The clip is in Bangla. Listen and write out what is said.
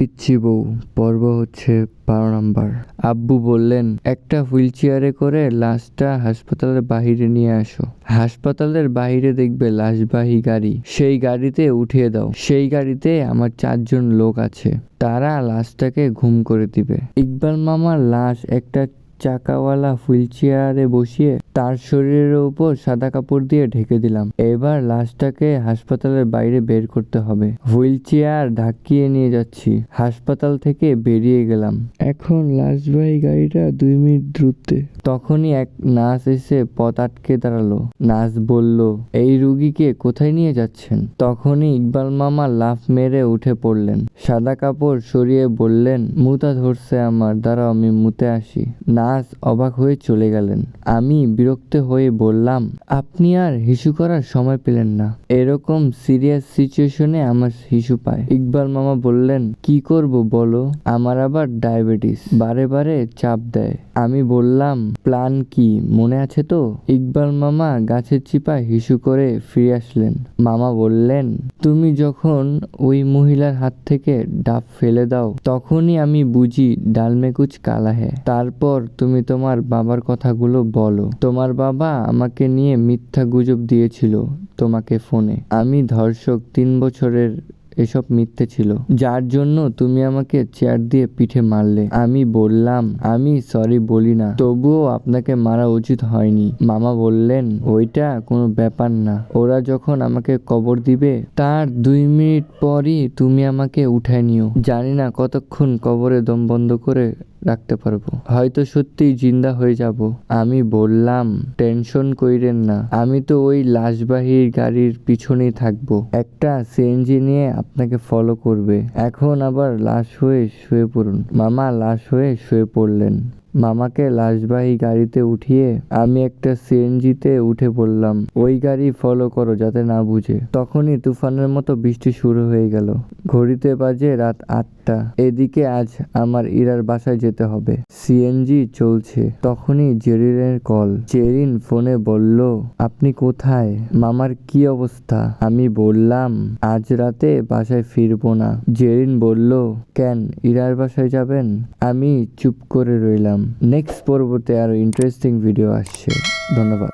পিচ্ছি বউ, পর্ব হচ্ছে বারো নাম্বার। আব্বু বললেন, একটা হুইল চেয়ারে করে লাশটা হাসপাতালের বাহিরে নিয়ে আসো। হাসপাতালের বাহিরে দেখবে লাশবাহী গাড়ি। সেই গাড়িতে উঠিয়ে দাও। সেই গাড়িতে আমার চারজন লোক আছে। তারা লাশটাকে ঘুম করে দিবে। ইকবাল মামার লাশ একটা চাকাওয়ালা হুইল চেয়ারে বসিয়ে তার শরীরের উপর সাদা কাপড় দিয়ে ঢেকে দিলাম। এবার লাশটাকে হাসপাতালের বাইরে বের করতে হবে। হুইল চেয়ার ঢাকিয়ে নিয়ে যাচ্ছি। হাসপাতাল থেকে বেরিয়ে গেলাম। এখন লাশবাহী গাড়িটা দুই মিনিট দ্রুতে তখনই এক নার্স এসে পথ আটকে দাঁড়াল। নার্স বলল এই রুগীকে কোথায় নিয়ে যাচ্ছেন? তখনই ইকবাল মামা লাফ মেরে উঠে পড়লেন। সাদা কাপড় সরিয়ে বললেন মুতা ধরছে আমার দ্বারা আমি মুতে আসি। নার্স অবাক হয়ে চলে গেলেন। আমি বিরক্ত হয়ে বললাম, আপনি আর হিসু করার সময় পেলেন না। এরকম সিরিয়াস সিচুয়েশনে আমার হিসু পায়। ইকবাল মামা বললেন, কি করব বলো? আমার আবার ডায়াবেটিস। বারে বারে চাপ দেয়। আমি বললাম, প্ল্যান কি? মনে আছে তো? ইকবাল মামা গাছের চিপায় হিসু করে ফিরে আসলেন। মামা বললেন, তুমি যখন ওই মহিলার হাত থেকে ডাব ফেলে দাও, তখনই আমি বুঝি ডালমে কুচ কালা হ্যাঁ তারপর তুমি তোমার বাবার কথাগুলো বলো। তোমার বাবা আমাকে নিয়ে মিথ্যা গুজব দিয়েছিল তোমাকে ফোনে। আমি ধর্ষক, তিন বছরের এসব মিথ্যে ছিল। যার জন্য তুমি আমাকে চেয়ার দিয়ে পিঠে মারলে। আমি বললাম, আমি সরি বলি না। তবুও আপনাকে মারা উচিত হয়নি। মামা বললেন, ওইটা কোনো ব্যাপার না। ওরা যখন আমাকে কবর দিবে, তার দুই মিনিট পরই তুমি আমাকে উঠায় নিও। জানি না কতক্ষণ কবরে দম বন্ধ করে রাখতে পারব। হয়তো সত্যিই জিন্দা হয়ে যাব। আমি বললাম, টেনশন কইরেন না। আমি তো ওই লাশবাহীর গাড়ির পিছনেই থাকব। একটা সিএনজি নিয়ে আপনাকে ফলো করবে। এখন আবার লাশ হয়ে শুয়ে পড়ুন। মামা লাশ হয়ে শুয়ে পড়লেন। মামাকে লাশবাহী গাড়িতে উঠিয়ে আমি একটা সিএনজিতে উঠে পড়লাম। ওই গাড়ি ফলো করো যাতে না বুঝে। তখনই তুফানের মতো বৃষ্টি শুরু হয়ে গেল। ঘড়িতে বাজে রাত আটটা। এদিকে আজ আমার ইরার বাসায় যেতে হবে। সিএনজি চলছে। তখনই জেরিনের কল। জেরিন ফোনে বলল, আপনি কোথায়? মামার কি অবস্থা? আমি বললাম, আজ রাতে বাসায় ফিরবো না। জেরিন বলল, কেন? ইরার বাসায় যাবেন? আমি চুপ করে রইলাম। নেক্সট পর্বতে আরও ইন্টারেস্টিং ভিডিও আসছে। ধন্যবাদ।